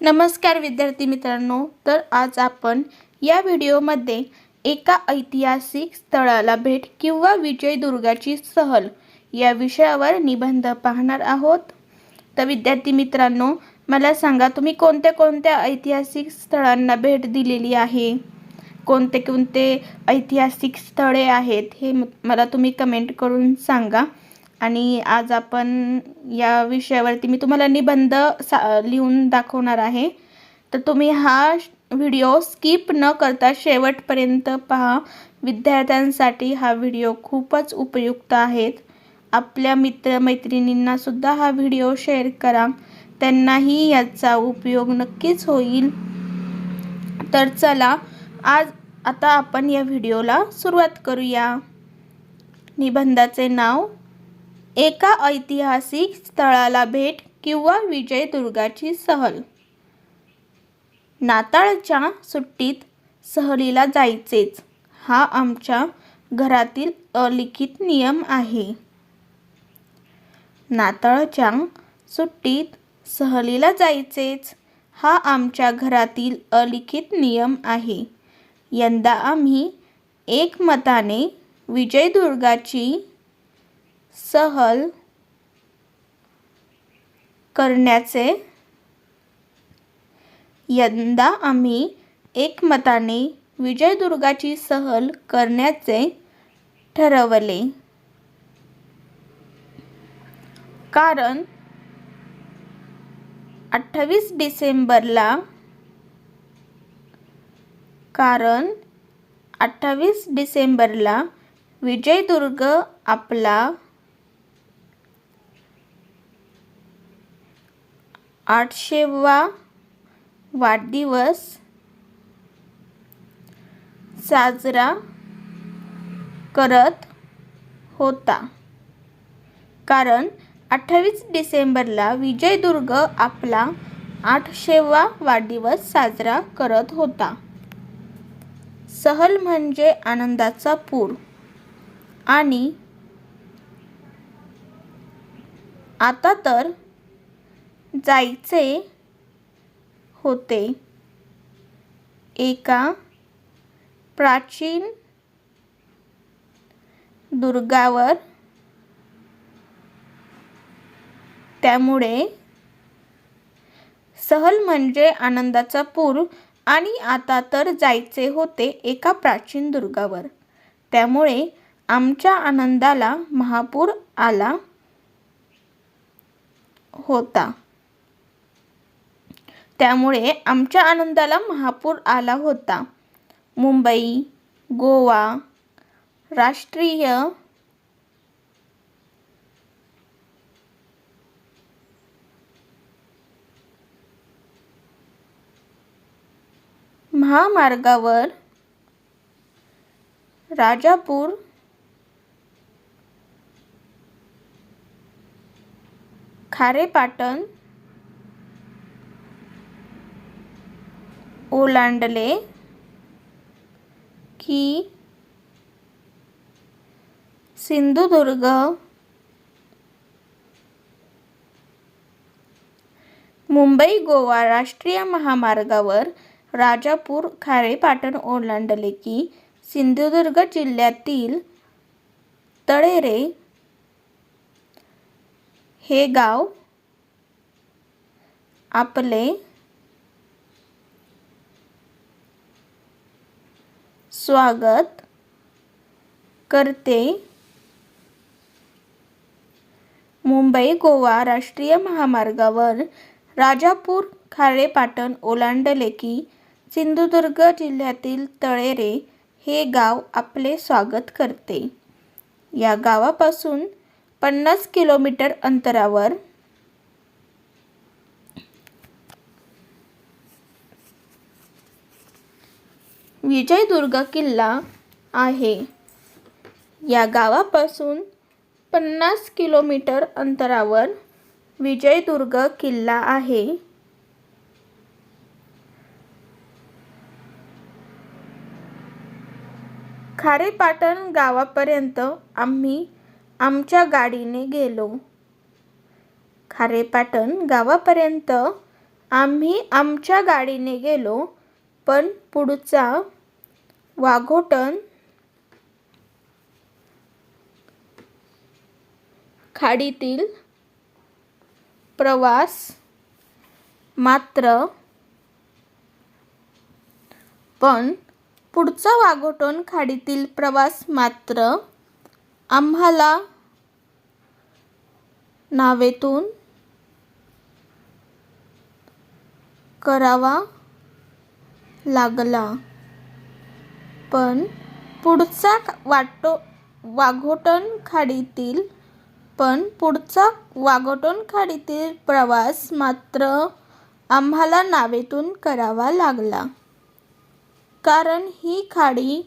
नमस्कार विद्यार्थी मित्रांनो तर आज आपण या व्हिडिओमध्ये एका ऐतिहासिक स्थळाला भेट किंवा विजयदुर्गाची सहल या विषयावर निबंध पाहणार आहोत. तर विद्यार्थी मित्रांनो मला सांगा तुम्ही कोणत्या कोणत्या ऐतिहासिक स्थळांना भेट दिलेली आहे? कोणते कोणते ऐतिहासिक स्थळे आहेत हे मला तुम्ही कमेंट करून सांगा. आणि आज आपण या विषयावरती मी तुम्हाला निबंध सा लिहून दाखवणार आहे. तर तुम्ही हा व्हिडिओ स्किप न करता शेवटपर्यंत पहा. विद्यार्थ्यांसाठी हा व्हिडिओ खूपच उपयुक्त आहेत. आपल्या मित्रमैत्रिणींनासुद्धा हा व्हिडिओ शेअर करा. त्यांनाही याचा उपयोग नक्कीच होईल. तर चला आज आता आपण या व्हिडिओला सुरुवात करूया. निबंधाचे नाव एका ऐतिहासिक स्थळाला भेट किंवा विजयदुर्गाची सहल. नाताळच्या सुट्टीत सहलीला जायचेच. हा आमच्या घरातील अलिखित नियम आहे. नाताळच्या सुट्टीत सहलीला जायचेच हा आमच्या घरातील अलिखित नियम आहे. यंदा आम्ही एकमताने विजयदुर्गाची सहल करण्याचे यंदा आम्ही एकमताने विजयदुर्गाची सहल करण्याचे ठरवले. कारण अठ्ठावीस डिसेंबरला कारण अठ्ठावीस डिसेंबरला विजयदुर्ग आपला आठशेवा वाढदिवस साजरा करत होता. कारण अठ्ठावीस डिसेंबरला विजयदुर्ग आपला आठशेवा वाढदिवस साजरा करत होता. सहल म्हणजे आनंदाचा पूर आणि आता तर जायचे होते. एका प्राचीन दुर्गावर त्यामुळे सहल म्हणजे आनंदाचा पूर आणि आता तर जायचे होते एका प्राचीन दुर्गावर. त्यामुळे आमच्या आनंदाला महापूर आला होता. त्यामुळे आमच्या आनंदाला महापूर आला होता. मुंबई गोवा राष्ट्रीय महामार्गावर राजापूर खारेपाटण ओलांडले की सिंधुदुर्ग मुंबई गोवा राष्ट्रीय महामार्गावर राजापूर खारेपाटण ओलांडले की सिंधुदुर्ग जिल्ह्यातील तळेरे हे गाव आपले स्वागत करते. मुंबई गोवा राष्ट्रीय महामार्गावर राजापूर खारेपाटण ओलांडले की सिंधुदुर्ग जिल्ह्यातील तळेरे हे गाव आपले स्वागत करते. या गावापासून पन्नास किलोमीटर अंतरावर विजयदुर्ग किल्ला आहे. या गावापासून पन्नास किलोमीटर अंतरावर विजयदुर्ग किल्ला आहे. खारेपाटण गावापर्यंत आम्ही आमच्या गाडीने गेलो. खारेपाटण गावापर्यंत आम्ही आमच्या गाडीने गेलो पण पुढचा वाघोटन खाडीतील प्रवास मात्र पण पुढचा वाघोटन खाडीतील प्रवास मात्र आम्हाला नावेतून करावा लागला. पण पुढचा वाटो वाघोटन खाडीतील पण पुढचा वाघोटन खाडीतील प्रवास मात्र आम्हाला नावेतून करावा लागला. कारण ही खाडी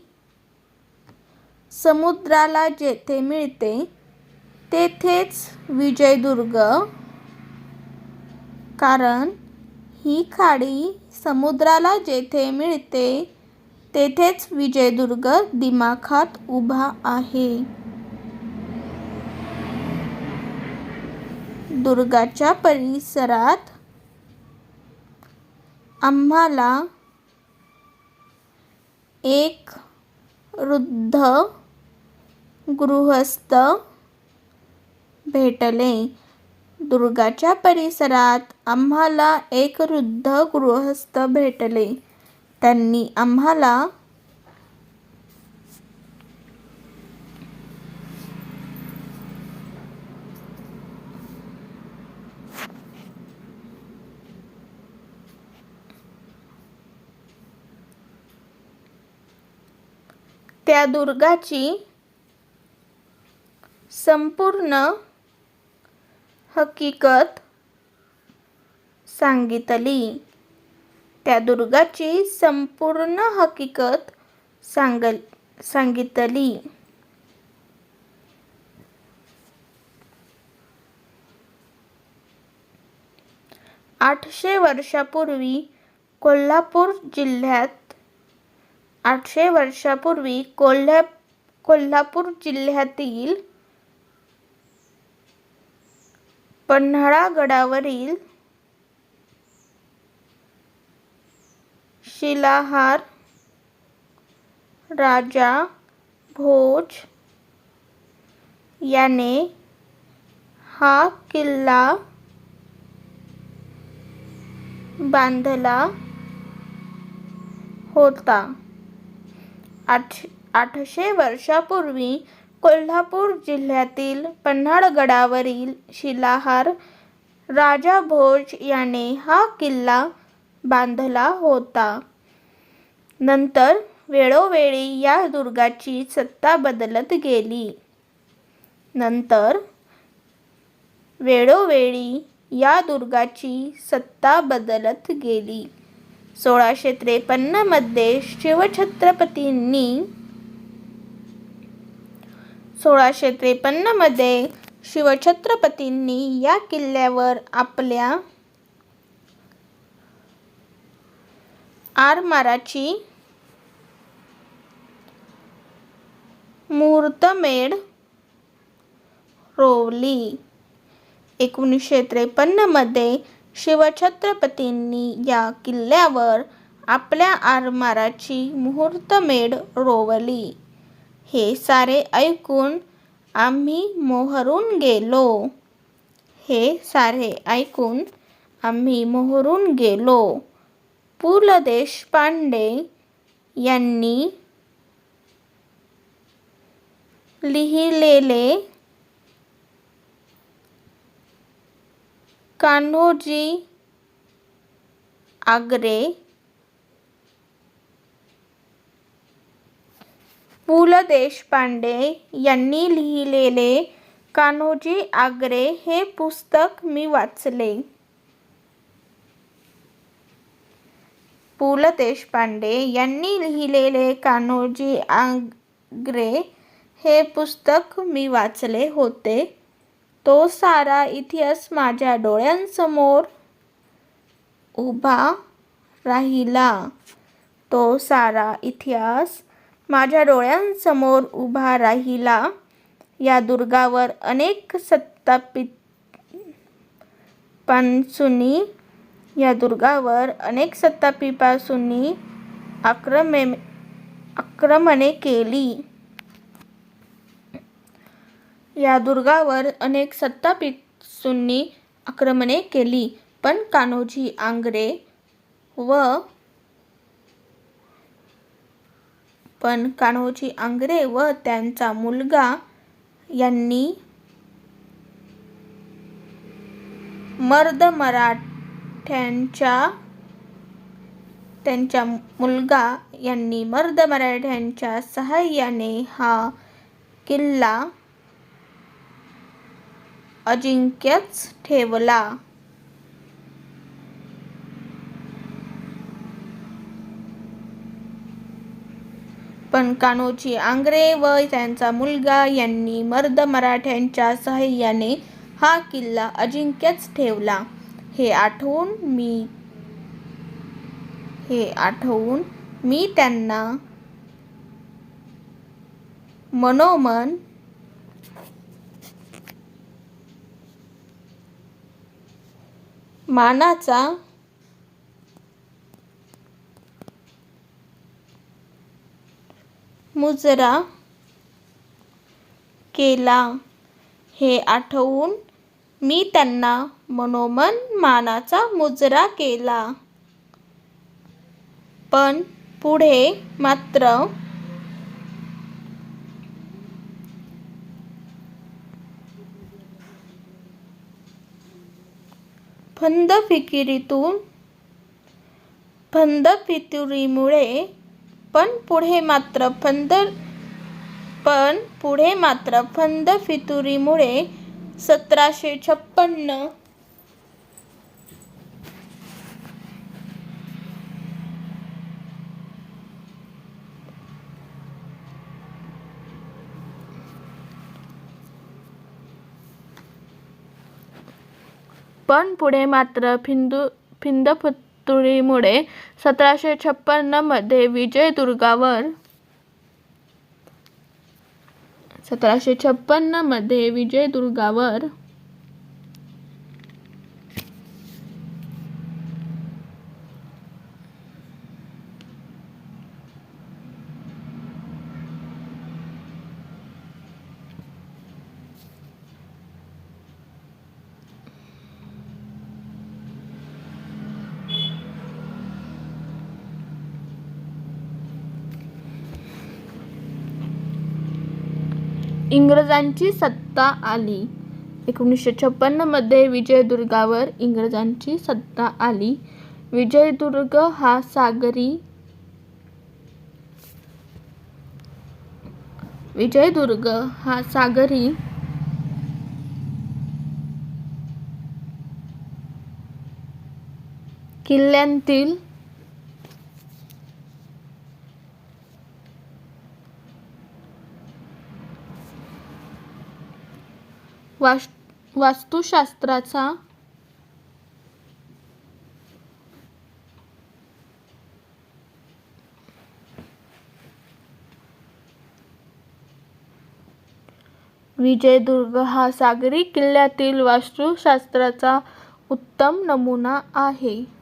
समुद्राला जेथे मिळते तेथेच विजयदुर्ग. कारण ही खाडी समुद्राला जेथे मिळते तेथेच विजयदुर्ग दिमाखात उभा आहे. दुर्गाच्या परिसरात आम्हाला एक वृद्ध गृहस्थ भेटले. दुर्गाच्या परिसरात आम्हाला एक वृद्ध गृहस्थ भेटले. त्यांनी आम्हाला त्या दुर्गाची संपूर्ण हकीकत सांगितली. त्या दुर्गाची संपूर्ण हकीकत सांगल सांगितली. आठशे वर्षापूर्वी कोल्हापूर जिल्ह्यात आठशे वर्षापूर्वी कोल्हा कोल्हापूर जिल्ह्यातील पन्हाळा गडावरील शिलाहार राजा भोज याने हा किल्ला बांधला होता. आठ आठशे वर्षापूर्वी कोल्हापूर जिल्ह्यातील पन्हाळगडावरील शिलाहार राजा भोज याने हा किल्ला बांधला होता. नंतर वेळोवेळी या दुर्गाची सत्ता बदलत गेली. नंतर वेळोवेळी या दुर्गाची सत्ता बदलत गेली. सोळाशे त्रेपन्नमध्ये शिवछत्रपतींनी सोळाशे त्रेपन्नमध्ये शिवछत्रपतींनी या किल्ल्यावर आपल्या आरमाराची मुहूर्तमेढ रोवली. एकोणीसशे त्रेपन्नमध्ये शिवछत्रपतींनी या किल्ल्यावर आपल्या आरमाराची मुहूर्तमेढ रोवली. हे सारे ऐकून आम्ही मोहरून गेलो. हे सारे ऐकून आम्ही मोहरून गेलो. पु. ल. देशपांडे यांनी लिहिलेले कान्होजी आग्रे पु ल देशपांडे यांनी लिहिलेले कान्होजी आग्रे हे पुस्तक मी वाचले. पु ल देशपांडे यांनी लिहिलेले कान्होजी आग्रे हे पुस्तक मी वाचले होते. तो सारा इतिहास माझ्या डोळ्यांसमोर उभा राहिला. तो सारा इतिहास माझ्या डोळ्यांसमोर उभा राहिला. या दुर्गावर अनेक सत्तापित या दुर्गावर अनेक सत्तापिपासूनी आक्रमे आक्रमणे केली. या दुर्गावर अनेक सत्तापीपासूंनी आक्रमणे केली, पण कान्होजी आंग्रे व पण कान्होजी आंग्रे व त्यांचा मुलगा यांनी मर्द मराठ्यांच्या त्यांच्या मुलगा यांनी मर्द मराठ्यांच्या सहाय्याने हा किल्ला अजिंक्यच ठेवला. पण कान्होजी आंग्रे व त्यांचा मुलगा यांनी मर्द मराठ्यांच्या सहाय्याने हा किल्ला अजिंक्यच ठेवला. हे आठवून मी हे आठवून मी त्यांना मनोमन मानाचा मुजरा केला. हे आठवून मी त्यांना मनोमन मानाचा मुजरा केला. पण पुढे मात्र फंदफिकिरीतून फंदफितुरीमुळे पण पुढे मात्र फंद पण पुढे मात्र फंद फितुरीमुळे सतराशे छप्पन्न पण पुढे मात्र फिंदू फिंदफितुरीमुळे सतराशे छप्पन्नमध्ये विजयदुर्गावर सतराशे छप्पन्नमध्ये विजयदुर्गावर इंग्रजांची सत्ता आली. एकोणीसशे छप्पन्नमध्ये विजयदुर्गावर इंग्रजांची सत्ता आली. विजयदुर्ग हा सागरी विजयदुर्ग हा सागरी किल्ल्यांतील वास्तुशास्त्राचा विजयदुर्ग हा सागरी किल्ल्यातील वास्तुशास्त्राचा उत्तम नमुना आहे.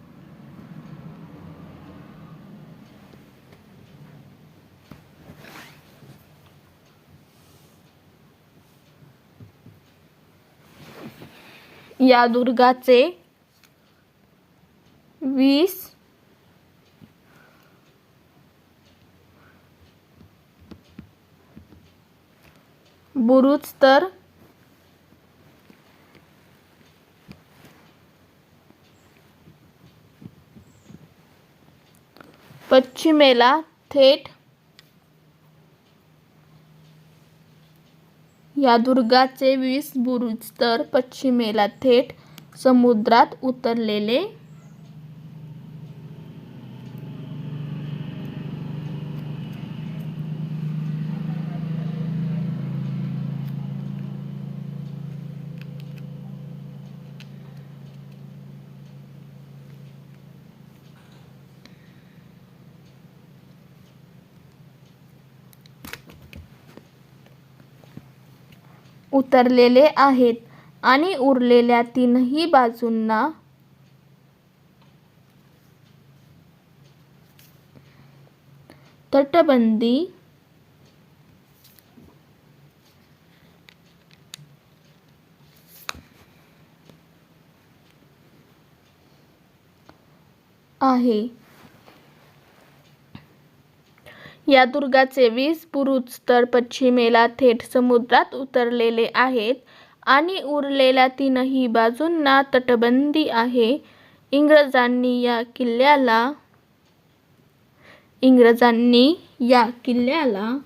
या दुर्गाचे वीस बुरुज तर पश्चिमेला थेट या दुर्गाचे वीस बुरुज तर पश्चिमेला थेट समुद्रात उतरलेले उतरलेले आहेत आणि उरलेल्या तीनही बाजूंना तटबंदी आहे. या दुर्गाचे वीस बुरुज तर पश्चिमेला थेट समुद्रात उतरलेले आहेत आणि उरलेल्या तीनही बाजूंना तटबंदी आहे. इंग्रजांनी या किल्ल्याला इंग्रजांनी या किल्ल्याला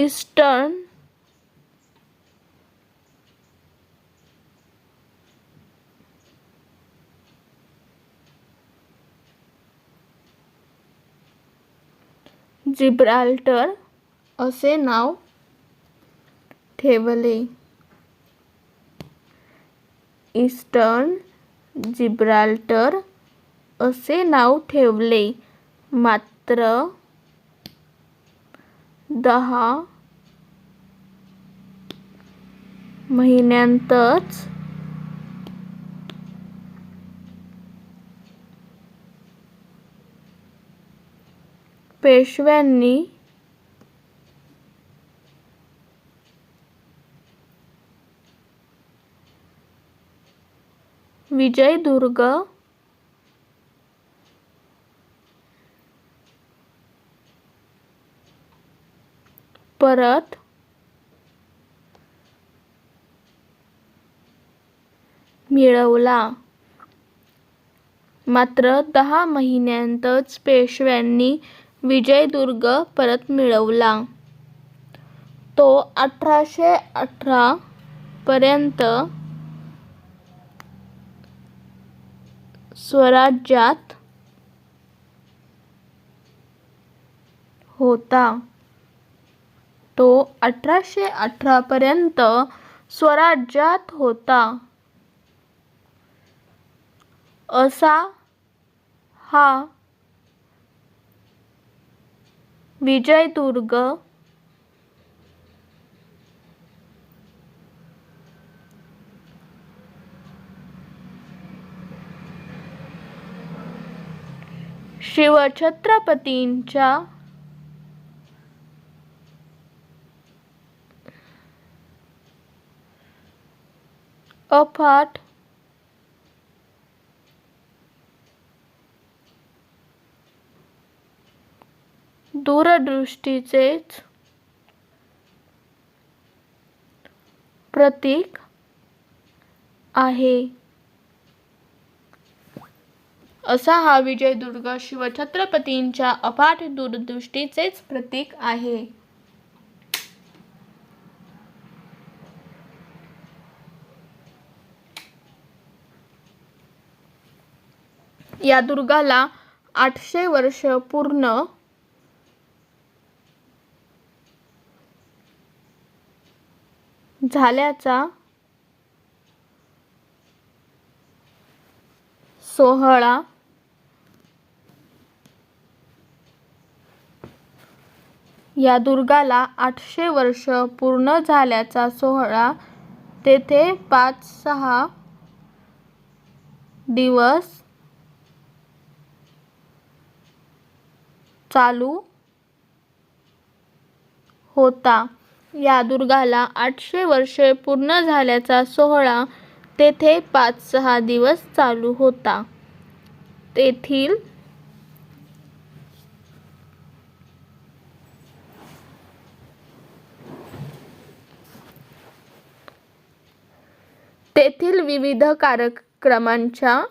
ईस्टर्न जिब्राल्टर असे नाव ठेवले. ईस्टर्न जिब्राल्टर असे नाव ठेवले. मात्र दहा महिन्यांतच पेशव्यांनी विजयदुर्ग परत मिळवला. मात्र दहा महिन्यांतच पेशव्यांनी विजयदुर्ग परत मिळवला. तो अठराशे अठरा पर्यंत स्वराज्यात होता. तो अठराशे अठरा पर्यंत स्वराज्यात होता. असा हा विजयदुर्ग शिवछत्रपतींच्या अफाट दूरदृष्टीचेच प्रतीक आहे. असा हा विजयदुर्ग शिवछत्रपतींच्या अफाट दूरदृष्टीचेच प्रतीक आहे. या दुर्गाला आठशे वर्ष पूर्ण झाल्याचा सोहळा या दुर्गाला आठशे वर्ष पूर्ण झाल्याचा सोहळा तेथे पाच सहा दिवस चालू होता. या दुर्गाला आठशे वर्षे पूर्ण झाल्याचा सोहळा तेथे पाच सहा दिवस चालू होता. तेथील तेथील विविध कार्यक्रमांच्या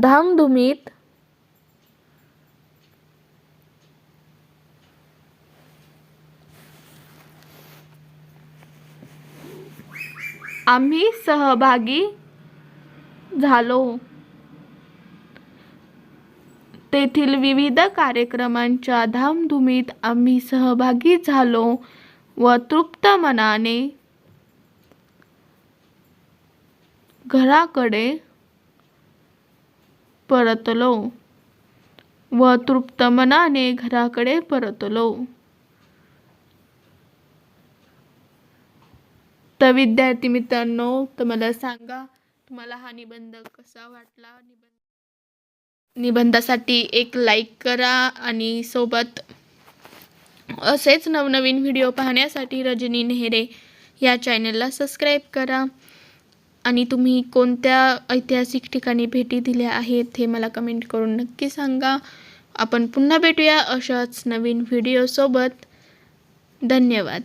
धामधुमीत आम्ही सहभागी झालो. तेथील विविध कार्यक्रमांच्या धामधुमीत आम्ही सहभागी झालो व तृप्त मनाने घराकडे परतलो. व तृप्त मनाने घराकडे परतलो. तर विद्यार्थी मित्रांनो तर मला सांगा तुम्हाला हा निबंध कसा वाटला? निबंध निबंधासाठी एक लाईक करा आणि सोबत असेच नवनवीन व्हिडिओ पाहण्यासाठी रजनी नेहरे या चॅनलला सबस्क्राईब करा. आणि तुम्ही कोणत्या ऐतिहासिक ठिकाणी भेटी दिल्या आहेत हे मला कमेंट करून नक्की सांगा. आपण पुन्हा भेटूया अशाच नवीन व्हिडिओसोबत धन्यवाद.